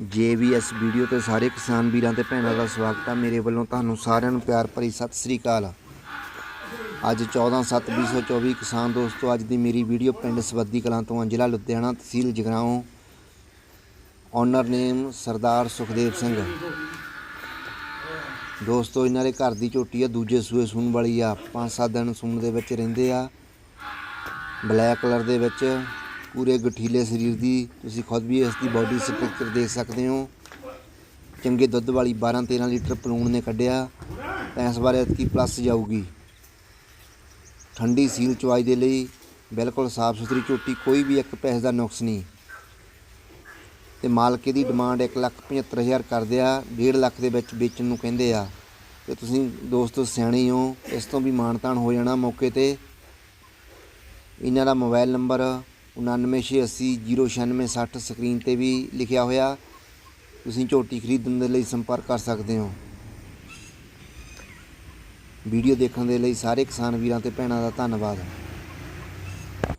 ਜੇਵੀਐਸ video ਤੇ ਸਾਰੇ ਕਿਸਾਨ ਵੀਰਾਂ ਤੇ ਭੈਣਾਂ ਦਾ ਸਵਾਗਤ ਹੈ ਮੇਰੇ ਵੱਲੋਂ ਤੁਹਾਨੂੰ ਸਾਰਿਆਂ ਨੂੰ ਪਿਆਰ ਭਰੀ ਸਤਿ ਸ੍ਰੀ ਅਕਾਲ ਅੱਜ 14/7/2024 ਕਿਸਾਨ ਦੋਸਤੋ, ਅੱਜ ਦੀ ਮੇਰੀ ਵੀਡੀਓ ਪਿੰਡ ਸਵੱਦੀ ਕਲਾਂ ਤੋਂ ਜ਼ਿਲ੍ਹਾ ਲੁਧਿਆਣਾ ਤਹਿਸੀਲ ਜਗਰਾਓਂ ਓਨਰ ਨੇਮ ਸਰਦਾਰ ਸੁਖਦੇਵ ਸਿੰਘ। ਦੋਸਤੋ, ਇਹਨਾਂ ਦੇ ਘਰ ਦੀ ਝੋਟੀ ਆ, ਦੂਜੇ ਸੂਏ ਸੂਣ ਵਾਲੀ ਆ। ਪੰਜ ਸੱਤ ਦਿਨ ਸੂਣ ਦੇ ਵਿੱਚ ਰਹਿੰਦੇ ਆ। ਬਲੈਕ ਕਲਰ ਦੇ ਵਿੱਚ। ਪੂਰੇ ਗਠੀਲੇ ਸਰੀਰ ਦੀ ਤੁਸੀਂ ਖੁਦ ਵੀ ਇਸ ਦੀ ਬਾਡੀ ਸਟਰਕਚਰ ਦੇਖ ਸਕਦੇ ਹੋ। ਚੰਗੇ ਦੁੱਧ ਵਾਲੀ 12 13 ਲੀਟਰ ਪਲੂਣ ਨੇ ਕੱਢਿਆ। ਇਸ ਬਾਰੇ ਐਤਕੀ ਪਲੱਸ ਜਾਊਗੀ। ਠੰਡੀ ਸੀਲ ਚੁਆਈ ਦੇ ਲਈ ਬਿਲਕੁਲ ਸਾਫ਼ ਸੁਥਰੀ ਝੋਟੀ, ਕੋਈ ਵੀ ਇੱਕ ਪੈਸੇ ਦਾ ਨੁਕਸ ਨਹੀਂ। ਤੇ ਮਾਲਕੇ ਦੀ ਡਿਮਾਂਡ 175000 ਕਰਦੇ ਆ 1.5 ਲੱਖ ਦੇ ਵਿੱਚ ਵੇਚਣ ਨੂੰ ਕਹਿੰਦੇ ਆ। ਤੇ ਤੁਸੀਂ ਦੋਸਤੋ ਸਿਆਣੇ ਹੋ, ਇਸ ਤੋਂ ਵੀ ਮਾਨਤਾਨ ਹੋ ਜਾਣਾ ਮੌਕੇ ਤੇ। ਇਹਨਾਂ ਦਾ ਮੋਬਾਈਲ ਨੰਬਰ 9968009660 ਸਕਰੀਨ ਤੇ ਵੀ ਲਿਖਿਆ ਹੋਇਆ। ਤੁਸੀਂ ਝੋਟੀ ਖਰੀਦਣ ਦੇ ਲਈ ਸੰਪਰਕ ਕਰ ਸਕਦੇ ਹੋ। ਵੀਡੀਓ ਦੇਖਣ ਦੇ ਲਈ ਸਾਰੇ ਕਿਸਾਨ ਵੀਰਾਂ ਤੇ ਭੈਣਾਂ ਦਾ ਧੰਨਵਾਦ।